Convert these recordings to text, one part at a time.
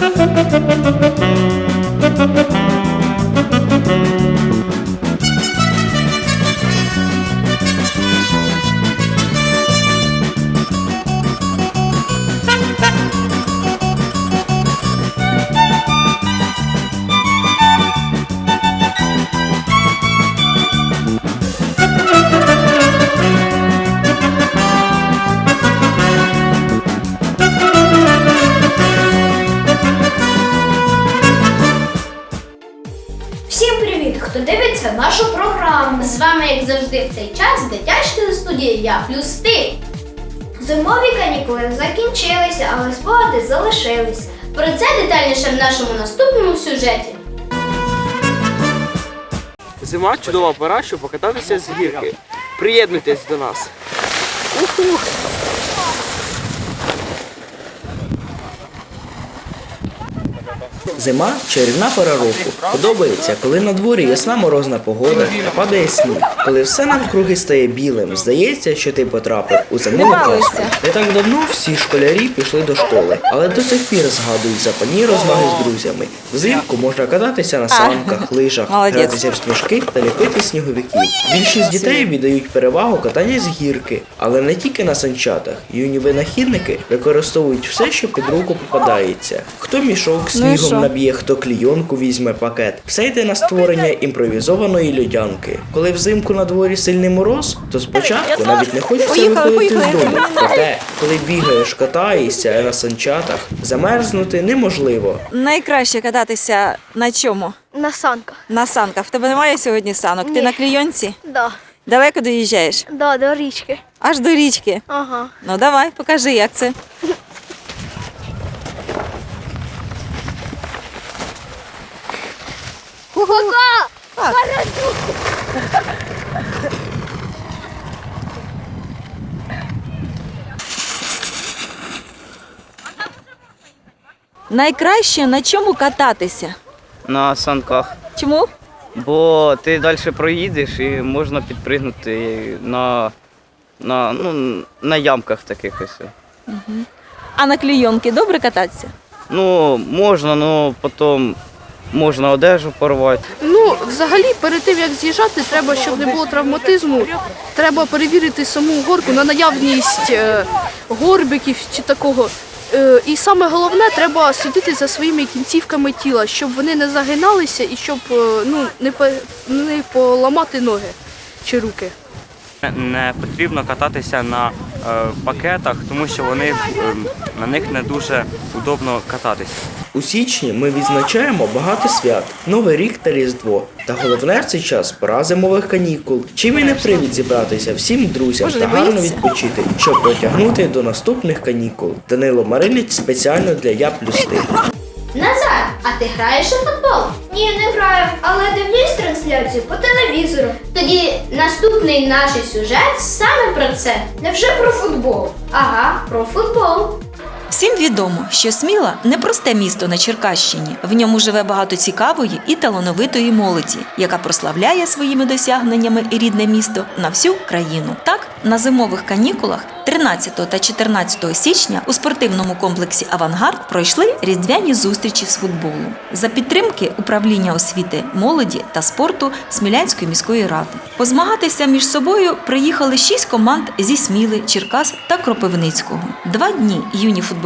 Thank you. Всім привіт! Хто дивиться нашу програму? З вами, як завжди, в цей час дитяча телестудія Я плюс ти. Зимові канікули закінчилися, але спогади залишились. Про це детальніше в нашому наступному сюжеті. Зима чудова пора, щоб покататися з гірки. Приєднуйтесь до нас. Уху! Зима чарівна пора року. Подобається, коли на дворі ясна морозна погода та падає сніг. Коли все навкруги стає білим, здається, що ти потрапив у зимову казку. Не так давно всі школярі пішли до школи, але до сих пір згадують запальні розваги з друзями. Взимку можна кататися на санках, лижах, гратися в сніжки та ліпити сніговиків. Більшість дітей віддають перевагу катанню з гірки, але не тільки на санчатах. Юні винахідники використовують все, що під руку попадається. Хто мішок Ну снігом що? Наб'є, хто клійонку візьме пакет. Все йде на створення імпровізованої льодянки. Коли взимку на дворі сильний мороз, то спочатку навіть не хочеться Поїхали, виходити з дому. Проте, коли бігаєш, катаєшся на санчатах, замерзнути неможливо. Найкраще кататися на чому? На санках. На санках. В тебе немає сьогодні санок? Ти на клійонці? Да. Далеко доїжджаєш? Да, до річки. Аж до річки. Ага. Ну давай, покажи, як це. Так. Найкраще на чому кататися? На санках. Чому? Бо ти далі проїдеш і можна підпригнути на, на, ну, на ямках таких ось. А на клійонки добре кататися? Ну, можна, але потім можна одежу порвати. Ну, взагалі, перед тим як з'їжджати, треба, щоб не було травматизму. Треба перевірити саму горку на наявність е, горбиків чи такого. Е, і саме головне, треба слідити за своїми кінцівками тіла, щоб вони не загиналися і щоб е, ну, не, по- не поламати ноги чи руки. Не потрібно кататися на е, пакетах, тому що вони е, на них не дуже удобно кататися. У січні ми відзначаємо багато свят, Новий рік та Різдво. Та головне в цей час пора зимових канікул. Чим і не привід зібратися всім друзям Боже, та гарно відпочити, щоб протягнути до наступних канікул. Данило Маринич спеціально для Я плюс ти. А ти граєш у футбол? Ні, не граю, але дивлюсь трансляцію по телевізору. Тоді наступний наш сюжет саме про це. Невже про футбол? Ага, про футбол. Всім відомо, що Сміла непросте місто на Черкащині. В ньому живе багато цікавої і талановитої молоді, яка прославляє своїми досягненнями рідне місто на всю країну. Так, на зимових канікулах 13 та 14 січня у спортивному комплексі Авангард пройшли різдвяні зустрічі з футболу за підтримки управління освіти, молоді та спорту Смілянської міської ради. Позмагатися між собою приїхали шість команд зі Сміли, Черкас та Кропивницького. Два дні юні футболісти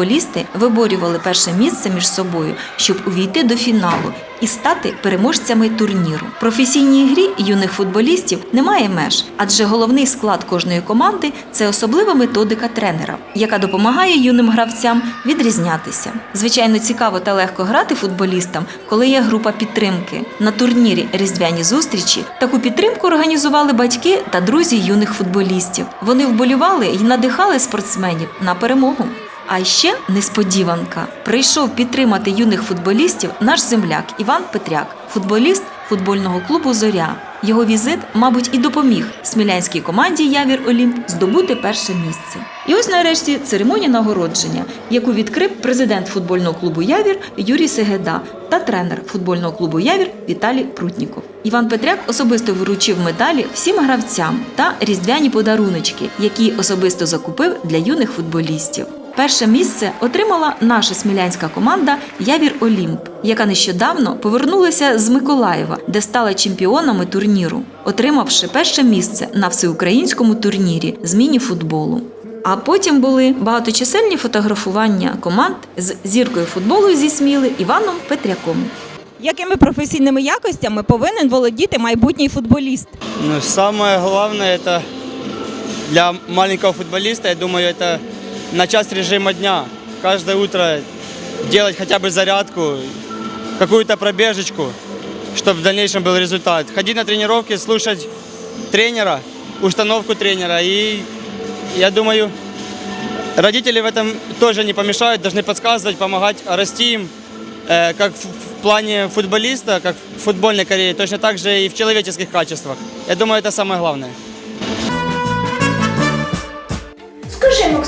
виборювали перше місце між собою, щоб увійти до фіналу і стати переможцями турніру. Професійній грі юних футболістів немає меж, адже головний склад кожної команди це особлива методика тренера, яка допомагає юним гравцям відрізнятися. Звичайно, цікаво та легко грати футболістам, коли є група підтримки. На турнірі Різдвяні зустрічі таку підтримку організували батьки та друзі юних футболістів. Вони вболівали і надихали спортсменів на перемогу. А ще несподіванка прийшов підтримати юних футболістів наш земляк Іван Петряк, футболіст футбольного клубу Зоря. Його візит, мабуть, і допоміг смілянській команді Явір Олімп здобути перше місце. І ось нарешті церемонія нагородження, яку відкрив президент футбольного клубу Явір Юрій Сегеда та тренер футбольного клубу Явір Віталій Прутніков. Іван Петряк особисто вручив медалі всім гравцям та різдвяні подаруночки, які особисто закупив для юних футболістів. Перше місце отримала наша смілянська команда Явір Олімп, яка нещодавно повернулася з Миколаєва, де стала чемпіонами турніру, отримавши перше місце на всеукраїнському турнірі з міні-футболу. А потім були багаточисельні фотографування команд з зіркою футболу зі Сміли Іваном Петряком. Якими професійними якостями повинен володіти майбутній футболіст? Ну, самое главное это для маленького футболиста, я думаю, это начать с режима дня. Каждое утро делать хотя бы зарядку, какую-то пробежечку, чтобы в дальнейшем был результат. Ходить на тренировки, слушать тренера, установку тренера. И я думаю, родители в этом тоже не помешают, должны подсказывать, помогать расти им, э, как в плане футболиста, как в футбольной карьере, точно так же и в человеческих качествах. Я думаю, это самое главное.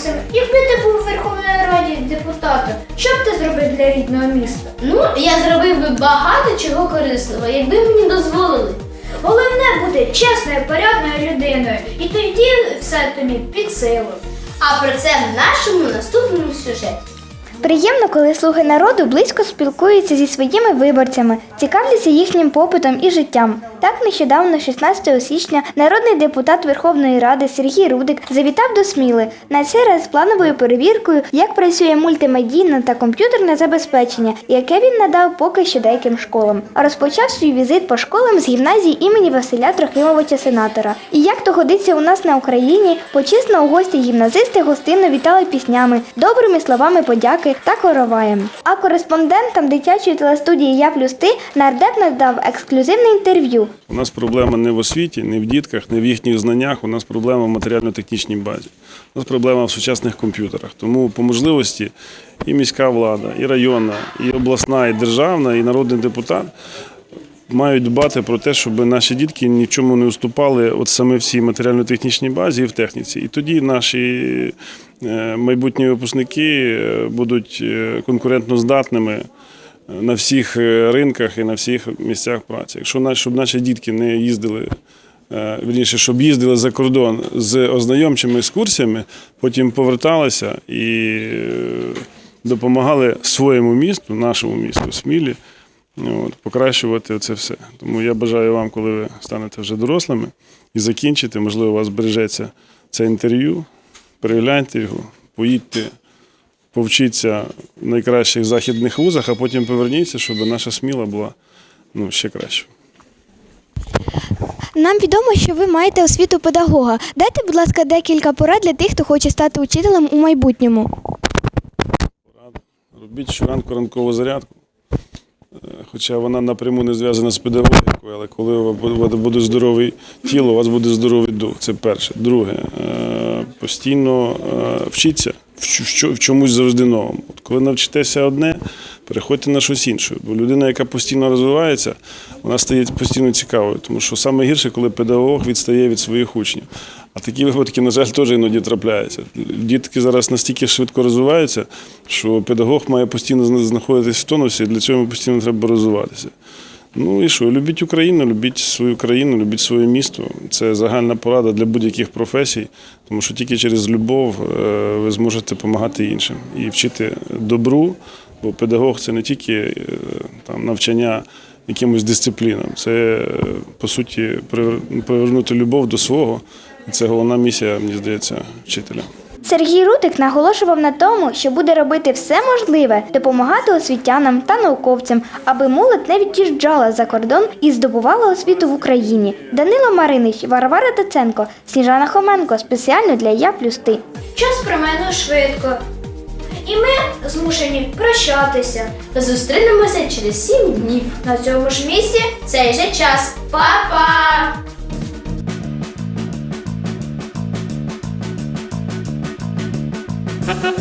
Максим, якби ти був у Верховній Раді депутатом, що б ти зробив для рідного міста? Ну, я зробив би багато чого корисного, якби мені дозволили. Головне бути чесною, порядною людиною, і тоді все тобі під силу. А про це в нашому наступному сюжеті. Приємно, коли слуги народу близько спілкуються зі своїми виборцями, цікавляться їхнім попитом і життям. Так нещодавно, 16 січня, народний депутат Верховної Ради Сергій Рудик завітав до Сміли на цей раз з плановою перевіркою, як працює мультимедійне та комп'ютерне забезпечення, яке він надав поки що деяким школам. Розпочав свій візит по школам з гімназії імені Василя Трохимовича Сенатора. І як то годиться у нас на Україні, почесно у гості гімназисти гостинно вітали піснями, добрими словами подяки та короваєм. А кореспондентам дитячої телестудії Я плюс ти нардеп надав ексклюзивне інтерв'ю. У нас проблема не в освіті, не в дітках, не в їхніх знаннях. У нас проблема в матеріально-технічній базі. У нас проблема в сучасних комп'ютерах. Тому по можливості і міська влада, і районна, і обласна, і державна, і народний депутат мають дбати про те, щоб наші дітки ні в чому не уступали от саме в цій матеріально-технічній базі і в техніці. І тоді наші майбутні випускники е, будуть е, конкурентно здатними на всіх е, ринках і на всіх місцях праці. Якщо щоб наші дітки не їздили, е, вірніше, щоб їздили за кордон з ознайомчими екскурсіями, потім поверталися і е, допомагали своєму місту, нашому місту, Смілі, от, покращувати це все. Тому я бажаю вам, коли ви станете вже дорослими і закінчите, можливо, у вас збережеться це інтерв'ю, перегляньте його, поїдьте повчіться в найкращих західних вузах, а потім поверніться, щоб наша сміла була ну, ще кращою. Нам відомо, що ви маєте освіту педагога. Дайте, будь ласка, декілька порад для тих, хто хоче стати учителем у майбутньому. Робіть щоранку ранкову зарядку. Е, Хоча вона напряму не зв'язана з педагогікою, але коли у вас буде здорове тіло, у вас буде здоровий дух. Це перше. Друге, е, постійно е, вчіться в чо- в чо- в чомусь завжди новому. От коли навчитеся одне, переходьте на щось інше. Бо людина, яка постійно розвивається, вона стає постійно цікавою. Тому що саме гірше, коли педагог відстає від своїх учнів. А такі випадки, на жаль, теж іноді трапляються. Дітки зараз настільки швидко розвиваються, що педагог має постійно зна- знаходитись в тонусі, і для цього постійно треба розвиватися. Ну і що, любіть Україну, любіть свою країну, любіть своє місто. Це загальна порада для будь-яких професій, тому що тільки через любов е, ви зможете допомагати іншим і вчити добру, бо педагог це не тільки е, там, навчання якимось дисциплінам, це е, по суті привернути любов до свого. Це головна місія, мені здається, вчителя. Сергій Рудик наголошував на тому, що буде робити все можливе, допомагати освітянам та науковцям, аби молодь не від'їжджала за кордон і здобувала освіту в Україні. Данило Маринич, Варвара Таценко, Сніжана Хоменко спеціально для Я плюс ти. Час промайнув швидко. І ми змушені прощатися. Зустрінемося через сім днів. На цьому ж місці Цей же час. Па-па! Па-па!